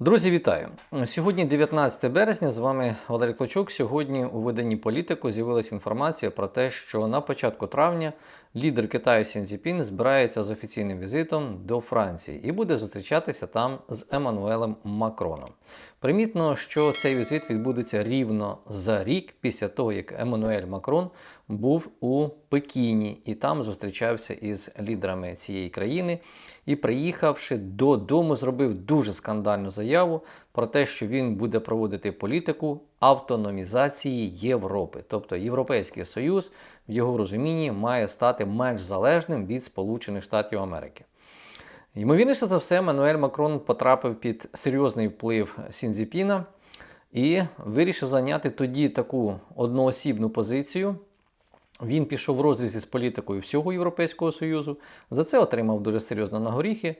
Друзі, вітаю! Сьогодні 19 березня. З вами Валерій Клочук. Сьогодні у виданні політику з'явилася інформація про те, що на початку травня лідер Китаю Сін Цзіпін збирається з офіційним візитом до Франції і буде зустрічатися там з Еммануелем Макроном. Примітно, що цей візит відбудеться рівно за рік після того, як Еммануель Макрон був у Пекіні і там зустрічався із лідерами цієї країни. І, приїхавши додому, зробив дуже скандальну заяву про те, що він буде проводити політику автономізації Європи. Тобто Європейський Союз в його розумінні має стати менш залежним від Сполучених Штатів Америки. Ймовірніше за все, Мануель Макрон потрапив під серйозний вплив Сінзіпіна і вирішив зайняти тоді таку одноосібну позицію. Він пішов в розріз з політикою всього Європейського Союзу. За це отримав дуже серйозно на горіхи.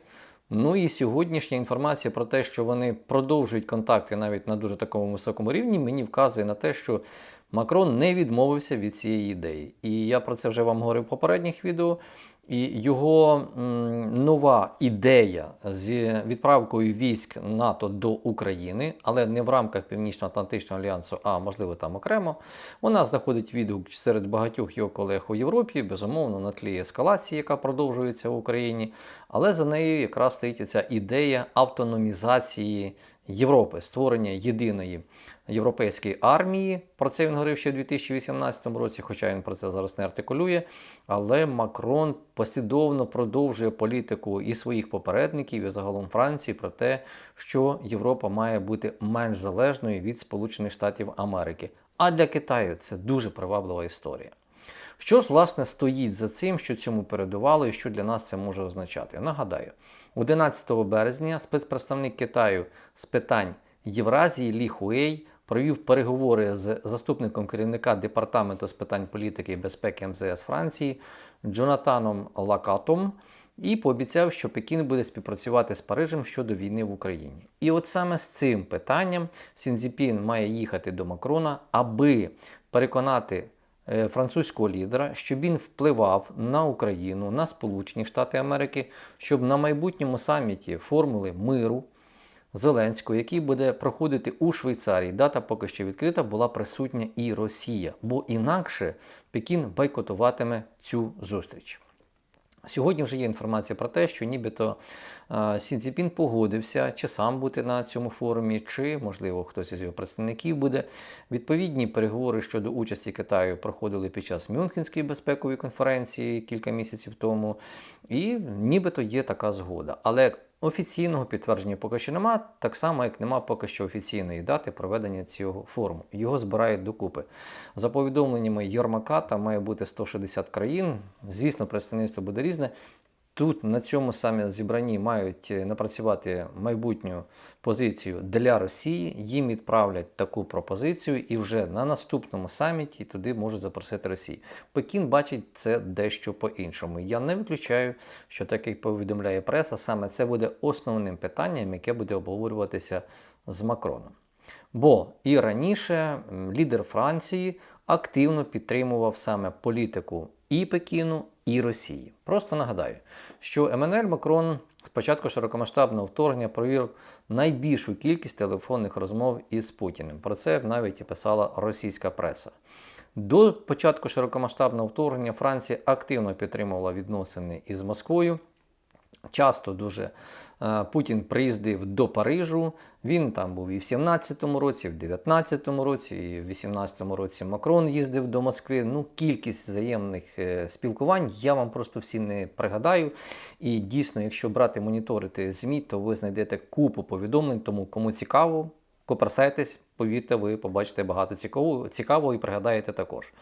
Ну і сьогоднішня інформація про те, що вони продовжують контакти навіть на дуже такому високому рівні, мені вказує на те, що Макрон не відмовився від цієї ідеї. І я про це вже вам говорив в попередніх відео. І його нова ідея з відправкою військ НАТО до України, але не в рамках Північно-Атлантичного альянсу, а можливо там окремо, вона знаходить відгук серед багатьох його колег у Європі, безумовно, на тлі ескалації, яка продовжується в Україні. Але за нею якраз стоїть ця ідея автономізації Європи, створення єдиної європейської армії. Про це він говорив ще у 2018 році, хоча він про це зараз не артикулює. Але Макрон послідовно продовжує політику і своїх попередників, і загалом Франції про те, що Європа має бути менш залежною від Сполучених Штатів Америки. А для Китаю це дуже приваблива історія. Що ж, власне, стоїть за цим, що цьому передувало і що для нас це може означати? Нагадаю, 11 березня спецпредставник Китаю з питань Євразії Лі Хуей провів переговори з заступником керівника департаменту з питань політики і безпеки МЗС Франції Джонатаном Лакатом і пообіцяв, що Пекін буде співпрацювати з Парижем щодо війни в Україні. І от саме з цим питанням Сінзіпін має їхати до Макрона, аби переконати е, французького лідера, щоб він впливав на Україну, на Сполучені Штати Америки, щоб на майбутньому саміті формули миру. Зеленського, який буде проходити у Швейцарії. Дата поки що відкрита, була присутня і Росія, бо інакше Пекін бойкотуватиме цю зустріч. Сьогодні вже є інформація про те, що нібито Сі Цзіпін погодився, чи сам бути на цьому форумі, чи, можливо, хтось із його представників буде. Відповідні переговори щодо участі Китаю проходили під час Мюнхенської безпекової конференції кілька місяців тому, і нібито є така згода. Але Офіційного підтвердження поки що нема, так само, як нема поки що офіційної дати проведення цього форуму. Його збирають докупи. За повідомленнями Єрмака, там має бути 160 країн. Звісно, представництво буде різне. Тут на цьому саме зібранні мають напрацювати майбутню позицію для Росії. Їм відправлять таку пропозицію, і вже на наступному саміті туди можуть запросити Росію. Пекін бачить це дещо по-іншому. Я не виключаю, що так як повідомляє преса, саме це буде основним питанням, яке буде обговорюватися з Макроном. Бо і раніше лідер Франції активно підтримував саме політику і Пекіну, і Росії. Просто нагадаю, що Еммануель Макрон спочатку широкомасштабного вторгнення провів найбільшу кількість телефонних розмов із Путіним. Про це навіть і писала російська преса. До початку широкомасштабного вторгнення Франція активно підтримувала відносини із Москвою. Часто дуже е, Путін приїздив до Парижу. Він там був і в 17-му році, і в 19-му році, і в 18-му році Макрон їздив до Москви. Ну, кількість взаємних е, спілкувань я вам просто всі не пригадаю. І дійсно, якщо брати моніторити ЗМІ, то ви знайдете купу повідомлень, тому кому цікаво, коперсайтесь, повірте, ви побачите багато цікавого, цікавого і пригадаєте також.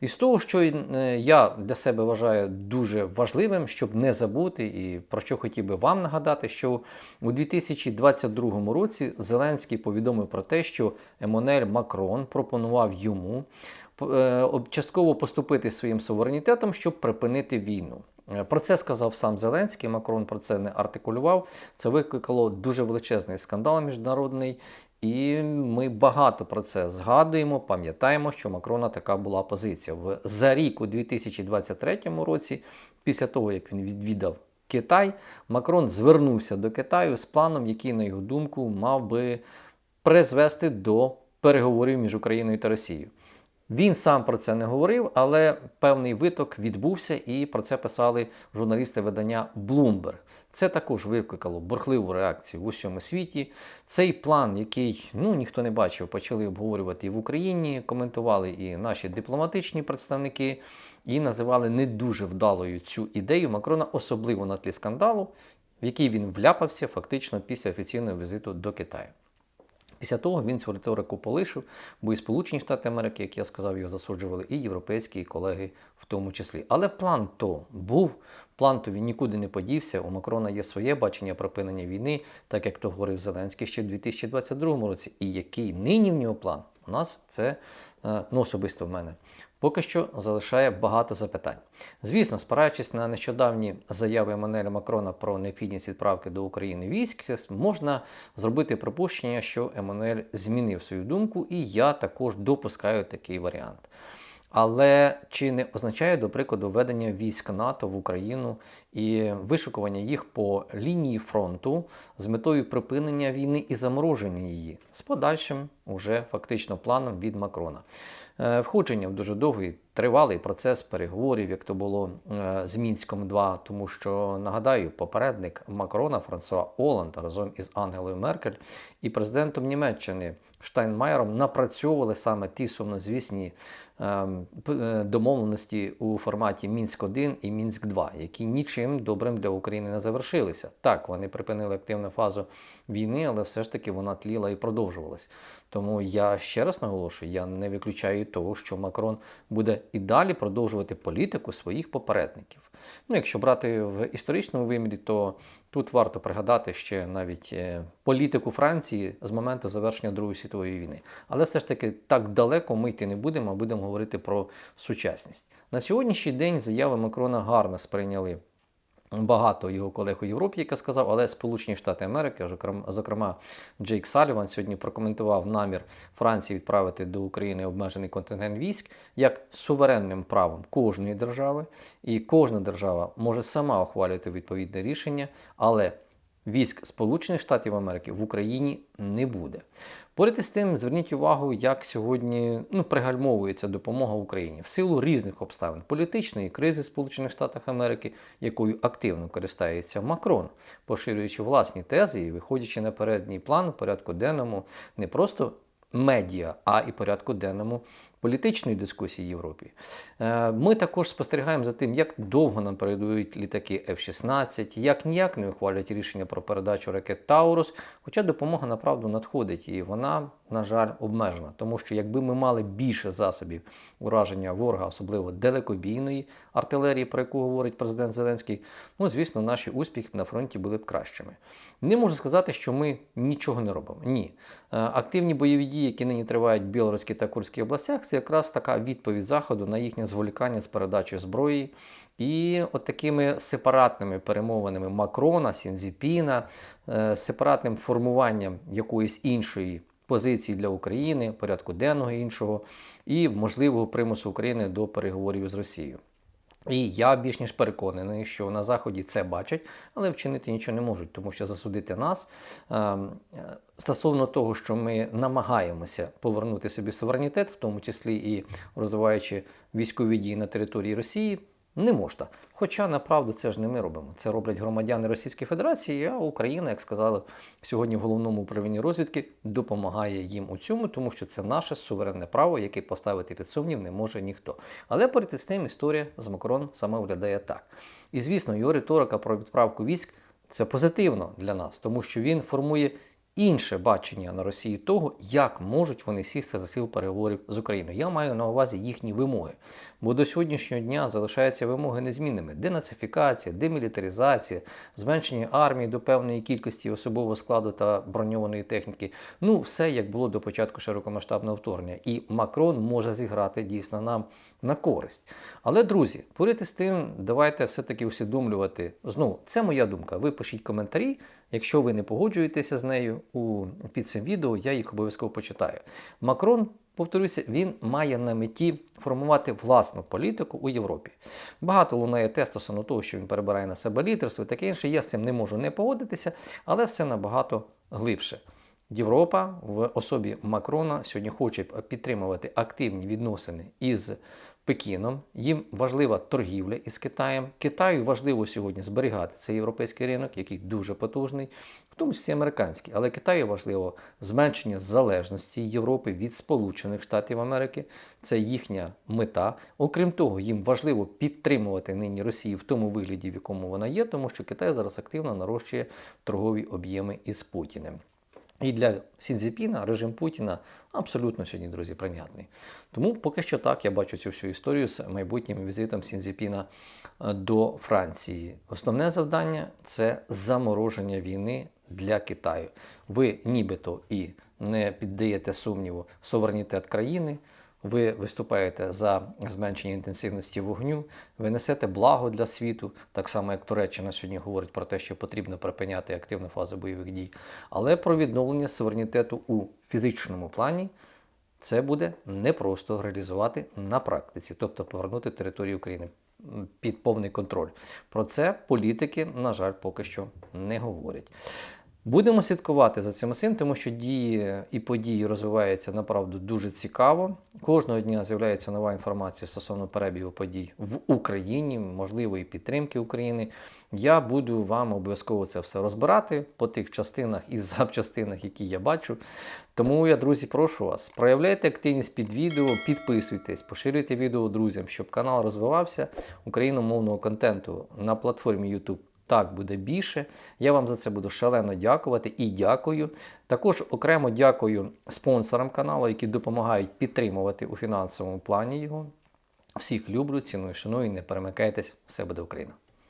І з того, що е, я для себе вважаю дуже важливим, щоб не забути, і про що хотів би вам нагадати, що у 2022 році Зеленський повідомив про те, що Еммануель Макрон пропонував йому е, частково поступити своїм суверенітетом, щоб припинити війну. Е, про це сказав сам Зеленський. Макрон про це не артикулював. Це викликало дуже величезний скандал міжнародний. І ми багато про це згадуємо, пам'ятаємо, що Макрона така була позиція. В за рік у 2023 році, після того як він відвідав Китай, Макрон звернувся до Китаю з планом, який, на його думку, мав би призвести до переговорів між Україною та Росією. Він сам про це не говорив, але певний виток відбувся, і про це писали журналісти видання Bloomberg. Це також викликало бурхливу реакцію в усьому світі. Цей план, який ну ніхто не бачив, почали обговорювати і в Україні, коментували і наші дипломатичні представники, і називали не дуже вдалою цю ідею Макрона, особливо на тлі скандалу, в який він вляпався фактично після офіційного візиту до Китаю. Після того він цю риторику полишив, бо і Сполучені Штати Америки, як я сказав, його засуджували, і європейські колеги в тому числі. Але план то був, план то він нікуди не подівся. У Макрона є своє бачення припинення війни, так як то говорив Зеленський ще в 2022 році. І який нині в нього план? У нас це ну, особисто в мене. Поки що залишає багато запитань. Звісно, спираючись на нещодавні заяви Еммануеля Макрона про необхідність відправки до України військ, можна зробити припущення, що Еммануель змінив свою думку, і я також допускаю такий варіант. Але чи не означає, до прикладу, введення військ НАТО в Україну і вишукування їх по лінії фронту з метою припинення війни і замороження її з подальшим уже фактично планом від Макрона? Е, Входження в дуже довгий тривалий процес переговорів, як то було е, з Мінськом 2, тому що нагадаю, попередник Макрона Франсуа Оланд разом із Ангелою Меркель і президентом Німеччини Штайнмаєром напрацьовували саме ті сумнозвісні домовленості у форматі Мінськ 1 і Мінськ 2, які нічим добрим для України не завершилися. Так, вони припинили активну фазу війни, але все ж таки вона тліла і продовжувалась. Тому я ще раз наголошую, я не виключаю того, що Макрон буде і далі продовжувати політику своїх попередників. Ну, якщо брати в історичному вимірі, то тут варто пригадати ще навіть е, політику Франції з моменту завершення Другої світової війни. Але все ж таки так далеко ми йти не будемо, а будемо говорити про сучасність. На сьогоднішній день заяви Макрона гарно сприйняли багато його колег у Європі, яка сказав, але Сполучені Штати Америки, зокрем- зокрема Джейк Саліван, сьогодні прокоментував намір Франції відправити до України обмежений контингент військ як суверенним правом кожної держави, і кожна держава може сама ухвалювати відповідне рішення, але військ Сполучених Штатів Америки в Україні не буде. Поряд із тим, зверніть увагу, як сьогодні ну, пригальмовується допомога Україні в силу різних обставин політичної кризи в Сполучених Штатах Америки, якою активно користається Макрон, поширюючи власні тези і виходячи на передній план у порядку денному не просто медіа, а і порядку денному політичної дискусії в Європі. Е, Ми також спостерігаємо за тим, як довго нам передають літаки F-16, як ніяк не ухвалюють рішення про передачу ракет Таурус. Хоча допомога направду надходить, і вона, на жаль, обмежена. Тому що якби ми мали більше засобів ураження ворога, особливо далекобійної артилерії, про яку говорить президент Зеленський, ну звісно, наші успіхи на фронті були б кращими. Не можу сказати, що ми нічого не робимо. Ні. Е, Активні бойові дії, які нині тривають в Білоруській та Курській областях, це якраз така відповідь Заходу на їхнє зволікання з передачею зброї. І от такими сепаратними перемовинами Макрона, Сінзіпіна, е, сепаратним формуванням якоїсь іншої позиції для України, порядку денного іншого, і можливого примусу України до переговорів з Росією. І я більш ніж переконаний, що на Заході це бачать, але вчинити нічого не можуть, тому що засудити нас ем, стосовно того, що ми намагаємося повернути собі суверенітет, в тому числі і розвиваючи військові дії на території Росії, не можна. Хоча направду це ж не ми робимо. Це роблять громадяни Російської Федерації, а Україна, як сказали сьогодні в головному управлінні розвідки, допомагає їм у цьому, тому що це наше суверенне право, яке поставити під сумнів не може ніхто. Але перед з тим історія з Макрон саме виглядає так. І звісно, його риторика про відправку військ це позитивно для нас, тому що він формує інше бачення на Росії того, як можуть вони сісти за стіл переговорів з Україною. Я маю на увазі їхні вимоги. Бо до сьогоднішнього дня залишаються вимоги незмінними: денацифікація, демілітаризація, зменшення армії до певної кількості особового складу та броньованої техніки. Ну, все як було до початку широкомасштабного вторгнення. І Макрон може зіграти дійсно нам на користь. Але, друзі, поряд із тим, давайте все-таки усвідомлювати. Знову, це моя думка. Ви пишіть коментарі. Якщо ви не погоджуєтеся з нею у, під цим відео, я їх обов'язково почитаю. Макрон повторюся, він має на меті формувати власну політику у Європі. Багато лунає те стосовно того, що він перебирає на себе лідерство і таке інше. Я з цим не можу не погодитися, але все набагато глибше. Європа в особі Макрона сьогодні хоче підтримувати активні відносини із Пекіном. Їм важлива торгівля із Китаєм. Китаю важливо сьогодні зберігати цей європейський ринок, який дуже потужний, в тому числі американський. Але Китаю важливо зменшення залежності Європи від Сполучених Штатів Америки. Це їхня мета. Окрім того, їм важливо підтримувати нині Росію в тому вигляді, в якому вона є, тому що Китай зараз активно нарощує торгові об'єми із Путіним. І для Сінзіпіна режим Путіна абсолютно сьогодні, друзі, прийнятний. Тому поки що так я бачу цю всю історію з майбутнім візитом Сінзіпіна е, до Франції. Основне завдання це замороження війни для Китаю. Ви нібито і не піддаєте сумніву суверенітет країни. Ви виступаєте за зменшення інтенсивності вогню, ви несете благо для світу, так само як Туреччина сьогодні говорить про те, що потрібно припиняти активну фазу бойових дій. Але про відновлення суверенітету у фізичному плані це буде непросто реалізувати на практиці, тобто повернути територію України під повний контроль. Про це політики, на жаль, поки що не говорять. Будемо слідкувати за цим усім, тому що дії і події розвиваються направду дуже цікаво. Кожного дня з'являється нова інформація стосовно перебігу подій в Україні, можливої підтримки України. Я буду вам обов'язково це все розбирати по тих частинах і запчастинах, які я бачу. Тому я, друзі, прошу вас, проявляйте активність під відео, підписуйтесь, поширюйте відео друзям, щоб канал розвивався україномовного контенту на платформі YouTube так буде більше. Я вам за це буду шалено дякувати і дякую. Також окремо дякую спонсорам каналу, які допомагають підтримувати у фінансовому плані його. Всіх люблю, ціную, шаную, не перемикайтесь, все буде Україна!